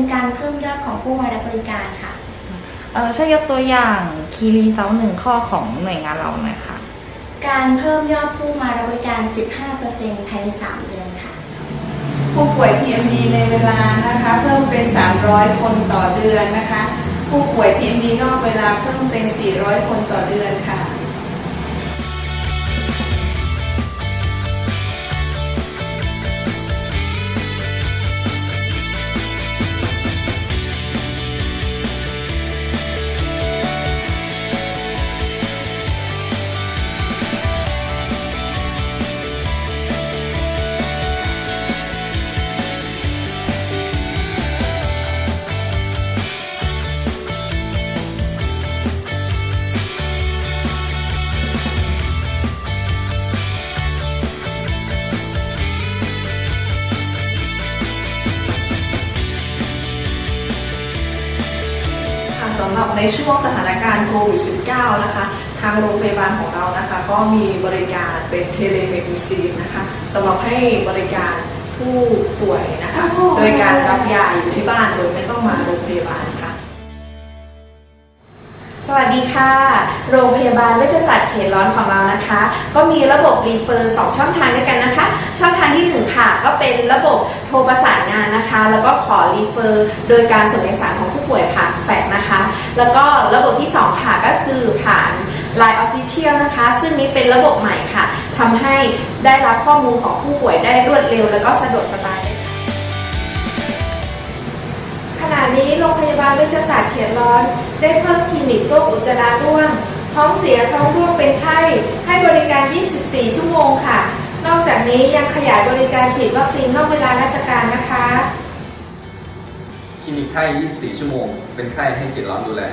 เป็นการเพิ่มยอดของผู้มารับบริการค่ะ เออช่วยยกตัวอย่างคีรีเซาหนึ่งข้อของหน่วยงานเราหน่อยค่ะ การเพิ่มยอดผู้มารับบริการ 15%ภายใน 3 เดือนค่ะ ผู้ป่วย TMD ในเวลานะคะ เพิ่มเป็น 300 คนต่อเดือนนะคะ ผู้ป่วย TMD นอกเวลาเพิ่มเป็น 400 คนต่อเดือนค่ะ สำหรับในช่วงสถานการณ์โควิด -19 นะคะ ทางโรงพยาบาลของเรานะคะ ก็มีบริการเป็นเทเลเมดิซีนนะคะสำหรับให้บริการผู้ป่วยนะคะ โดยการรับยาอยู่ที่บ้านโดยไม่ต้องมาโรงพยาบาลค่ะ สวัสดีค่ะ โรงพยาบาลเวชศาสตร์เขตร้อนของเรานะคะ ก็มีระบบรีเฟอร์สองช่องทางด้วยกันนะคะ ช่องทางที่หนึ่งค่ะ ก็เป็นระบบโทรประสานงานนะคะ แล้วก็ขอรีเฟอร์ โดยการส่งเอกสารของผู้ ป่วยผ่านแฟกนะคะ แล้วก็ระบบที่สองค่ะก็คือผ่าน Line Official นะคะ ซึ่งนี้เป็นระบบใหม่ค่ะทำให้ได้รับข้อมูลของผู้ป่วยได้รวดเร็ว แล้วก็สะดวกสบายขณะนี้โรงพยาบาลเวชศาสตร์เขตร้อน ได้เพิ่มคลินิกโรคอุจจาระร่วงท้องเสียท้องร่วงเป็นไข้ให้บริการ 24 ชั่วโมงค่ะ นอกจากนี้ยังขยายบริการฉีดวัคซีนนอกเวลาราชการนะคะ มีไข้ 24 ชั่วโมง เป็นไข้ให้เขตร้อนดูแล